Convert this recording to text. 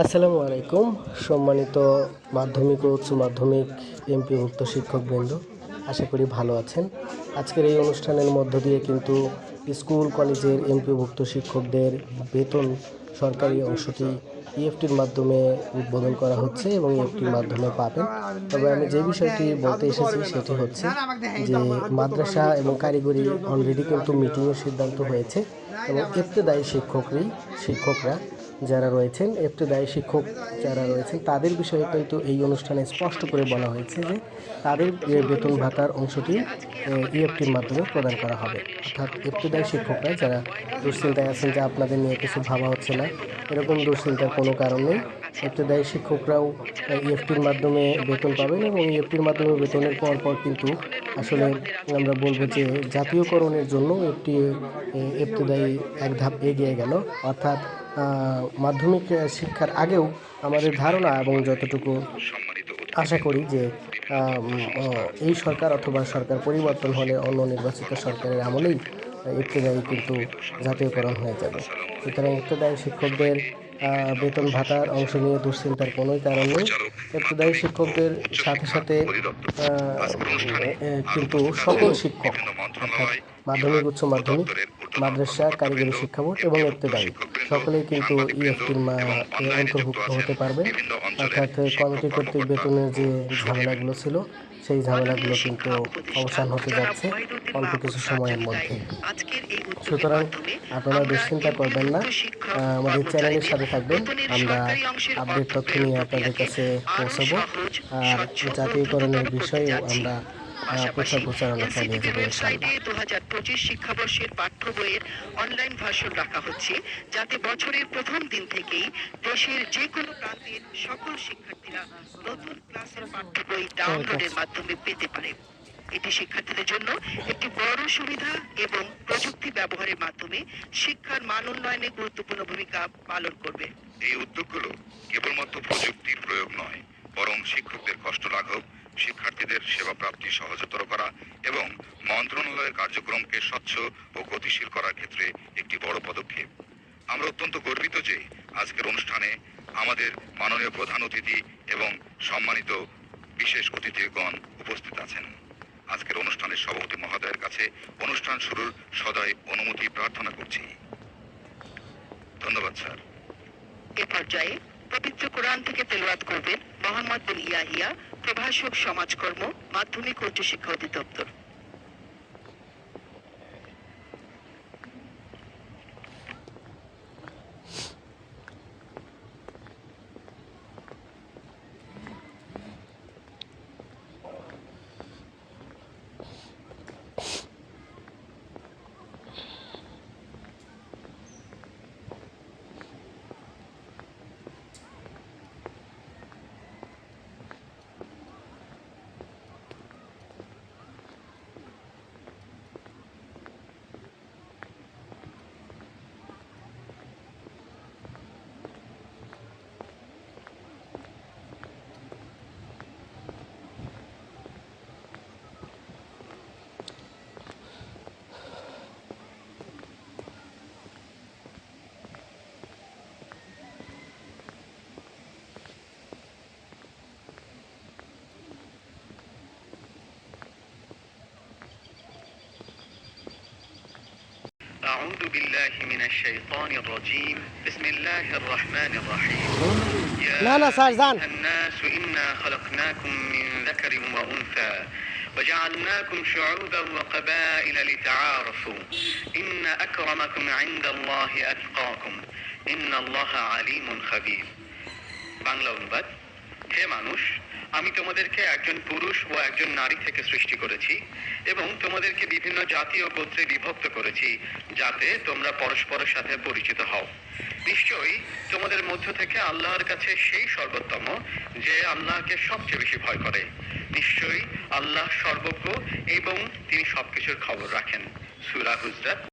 আসসালামু আলাইকুম, সম্মানিত মাধ্যমিক ও উচ্চ মাধ্যমিক এমপিভুক্ত শিক্ষকবৃন্দ, আশা করি ভালো আছেন। আজকের এই অনুষ্ঠানের মধ্য দিয়ে কিন্তু স্কুল, কলেজের এমপিভুক্ত শিক্ষকদের বেতন সরকারি অংশটি ইএফটির মাধ্যমে উদ্বোধন করা হচ্ছে এবং ইএফটির মাধ্যমে পাবেন। তবে আমি যে বিষয়টি বলতে এসেছি সেটি হচ্ছে যে মাদ্রাসা এবং কারিগরি অলরেডি কিন্তু মিটিংয়ের সিদ্ধান্ত হয়েছে এবং ইবতেদায়ী শিক্ষকরাই শিক্ষকরা যারা রয়েছেন ইবতেদায়ী শিক্ষক যারা রয়েছেন, তাদের বিষয়ে কিন্তু এই অনুষ্ঠানে স্পষ্ট করে বলা হয়েছে যে তাদের বেতন ভাতার অংশটি ইএফটির মাধ্যমে প্রদান করা হবে। অর্থাৎ ইবতেদায়ী শিক্ষকরা যারা দুশ্চিন্তায় আছেন যে আপনাদের নিয়ে কিছু ভাবা হচ্ছে না, এরকম দুশ্চিন্তার কোনো কারণ নেই। ইবতেদায়ী শিক্ষকরাও ইএফটির মাধ্যমে বেতন পাবেন এবং ইএফটির মাধ্যমে বেতনের পর পর কিন্তু আসলে আমরা বলব যে জাতীয়করণের জন্য একটি ইবতেদায়ী এক ধাপ এগিয়ে গেল। অর্থাৎ মাধ্যমিক শিক্ষার আগেও আমাদের ধারণা এবং যতটুকু আশা করি যে এই সরকার অথবা সরকার পরিবর্তন হলে অন্য নির্বাচিত সরকারের আমলেই ইবতেদায়ী কিন্তু জাতীয়করণ হয়ে যাবে। সুতরাং ইবতেদায়ী শিক্ষকদের বেতন ভাতার অংশ নিয়ে দুশ্চিন্তার কোনোই কারণ নেই। ইবতেদায়ী শিক্ষকদের সাথে সাথে কিন্তু সকল শিক্ষক, অর্থাৎ মাধ্যমিক, উচ্চ মাধ্যমিক, মাদ্রাসা, কারিগরি শিক্ষা বোর্ড এবং ইবতেদায়ী সকলেই কিন্তু ইএফটির অন্তর্ভুক্ত হতে পারবে। অর্থাৎ কমিটি কর্তৃক বেতনের যে ঝামেলাগুলো ছিল সেই ঝামেলাগুলো কিন্তু অবসান হতে যাচ্ছে অল্প কিছু সময়ের মধ্যে। সুতরাং আপনারা দুশ্চিন্তা করবেন না। আমাদের চ্যানেলের সাথে থাকবেন। আমরা আপডেট তথ্য নিয়ে আপনাদের কাছে পৌঁছাবো। আর জাতীয়করণের বিষয়েও আমরা আহ, প্রচার প্রচারণা চালিয়ে যাব ইনশাআল্লাহ দু হাজার পঁচিশ শিক্ষাবর্ষের পাঠ্য বইয়ের অনলাইন ভার্সন রাখা হচ্ছে যাতে বছরের প্রথম দিন থেকেই দেশের যে কোনো প্রান্তের সকল শিক্ষার্থীরা নতুন ক্লাসের পাঠ্য বই ডাউনলোডের মাধ্যমে পেতে পারে। এটি শিক্ষার্থীদের জন্য একটি বড় সুবিধা এবং প্রযুক্তি ব্যবহারের মাধ্যমে শিক্ষার মান উন্নয়নে গুরুত্বপূর্ণ ভূমিকা পালন করবে। এই উদ্যোগগুলো কেবলমাত্র প্রযুক্তির প্রয়োগ নয় বরং শিক্ষকদের কষ্ট লাঘব শিক্ষার্থীদের সেবা প্রাপ্তি সহজতর করা এবং মন্ত্রণালয়ের কার্যক্রমকে স্বচ্ছ ও গতিশীল করার ক্ষেত্রে একটি বড় পদক্ষেপ। আমরা অত্যন্ত গর্বিত যে আজকের অনুষ্ঠানে আমাদের মাননীয় প্রধান অতিথি এবং সম্মানিত বিশেষ অতিথিগণ উপস্থিত আছেন। আজকের অনুষ্ঠানের সভাপতি মহোদয়ের কাছে অনুষ্ঠান শুরুর সদয় অনুমতি প্রার্থনা করছি। ধন্যবাদ, স্যার। এ পর্যায়ে পবিত্র কোরআন থেকে তেলাওয়াত করবেন মোহাম্মদ বিন ইয়াহিয়া প্রভাষক সমাজকর্ম মাধ্যমিক উচ্চশিক্ষা অধিদপ্তর। أعوذ بالله من الشيطان الرجيم بسم الله الرحمن الرحيم يا لا لا স্যার যান أيها الناس إنا خلقناكم من ذكر وأنثى وجعلناكم شعوبا وقبائل لتعارفوا إن أكرمكم عند الله أتقاكم إن الله عليم خبير বাংলা অনুবাদ হে মানুষ, আমি তোমাদেরকে একজন পুরুষ ও একজন নারী থেকে সৃষ্টি করেছি এবং তোমাদেরকে বিভিন্ন জাতি ও গোত্রে বিভক্ত করেছি যাতে তোমরা পরস্পরের সাথে পরিচিত হও। নিশ্চয়ই তোমাদের মধ্য থেকে আল্লাহর কাছে সেই সর্বোত্তম যে আল্লাহকে সবচেয়ে বেশি ভয় করে। নিশ্চয়ই আল্লাহ সর্বজ্ঞ এবং তিনি সবকিছুর খবর রাখেন। সুরা হুজরাত।